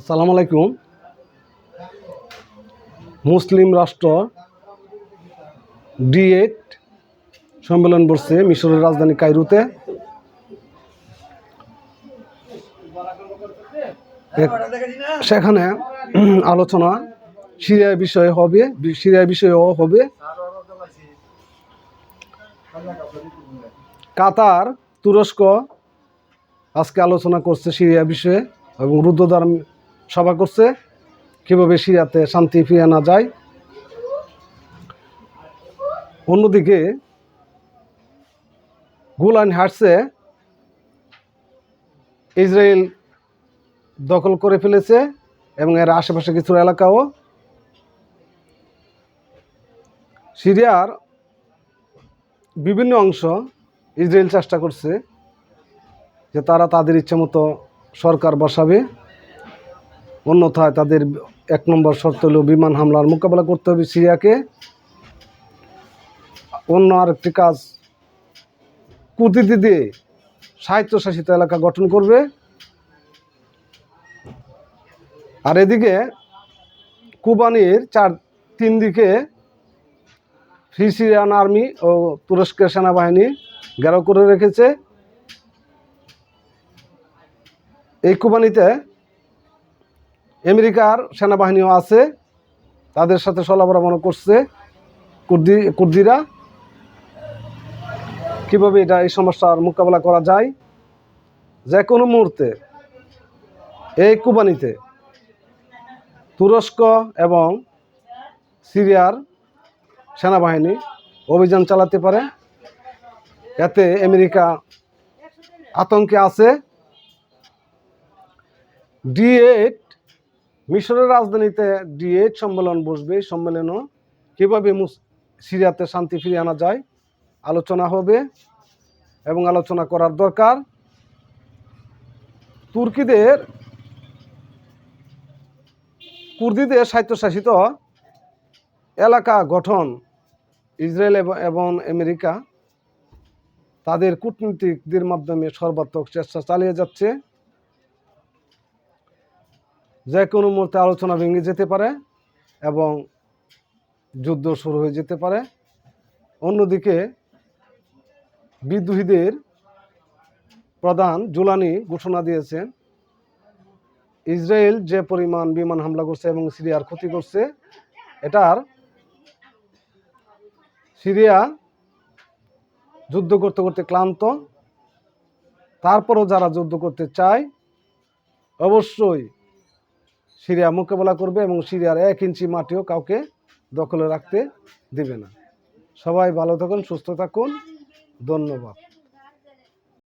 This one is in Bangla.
আসসালামু আলাইকুম। মুসলিম রাষ্ট্র ডি এইট সম্মেলন বসছে মিশরের রাজধানী কায়রুতে সেখানে আলোচনা সিরিয়া বিষয়ে হবে সিরিয়া বিষয়েও হবে। কাতার, তুরস্ক আজকে আলোচনা করছে সিরিয়া বিষয়ে এবং রুদ্রদ্বার সভা করছে। কীভাবে সিরিয়াতে শান্তি ফিরে আনা যায়। অন্যদিকে গুলান হাটসে ইসরায়েল দখল করে ফেলেছে এবং এর আশেপাশে কিছু এলাকাও। সিরিয়ার বিভিন্ন অংশ ইসরায়েল চেষ্টা করছে যে তারা তাদের ইচ্ছে মতো সরকার বসাবে। অন্যথায় তাদের এক নম্বর শর্ত হলো বিমান হামলার মোকাবেলা করতে হবে সিরিয়াকে। অন্য আরেকটি কাজ দিয়ে স্বায়ত্তশাসিত এলাকা গঠন করবে। আর এদিকে কুবানির চার তিন দিকে ফ্রি সিরিয়ান আর্মি ও তুরস্কের সেনাবাহিনী ঘেরাও করে রেখেছে। এই কুবানিতে আমেরিকার সেনাবাহিনীও আছে, তাদের সাথে সলাপরামর্শ করছে কুর্দি, কুর্দিরা। কীভাবে এটা, এই সমস্যার মোকাবেলা করা যায়? যে কোনো মুহূর্তে এই কুবানিতে তুরস্ক এবং সিরিয়ার সেনাবাহিনী অভিযান চালাতে পারে। এতে আমেরিকা আতঙ্কে আছে। ডি এইট মিশরের রাজধানীতে ডি এইট সম্মেলন বসবে। সম্মেলনও কীভাবে সিরিয়াতে শান্তি ফিরিয়ে আনা যায় আলোচনা হবে এবং আলোচনা করার দরকার। তুর্কিদের কুর্দিদের স্বায়ত্তশাসিত এলাকা গঠন ইসরায়েল এবং আমেরিকা, তাদের কূটনীতিকদের মাধ্যমে সর্বাত্মক চেষ্টা চালিয়ে যাচ্ছে। যে কোনো মুহূর্তে আলোচনা ভেঙে যেতে পারে এবং যুদ্ধ শুরু হয়ে যেতে পারে। অন্যদিকে বিদ্রোহীদের প্রধান জুলানি ঘোষণা দিয়েছেন। ইসরায়েল যে পরিমাণ বিমান হামলা করছে এবং সিরিয়ার ক্ষতি করছে, এটার সিরিয়া যুদ্ধ করতে করতে ক্লান্ত। তারপরও যারা যুদ্ধ করতে চায়, অবশ্যই সিরিয়া মোকাবেলা করবে এবং সিরিয়ার এক ইঞ্চি মাটিও কাউকে দখলে রাখতে দেবে না। সবাই ভালো থাকুন, সুস্থ থাকুন। ধন্যবাদ।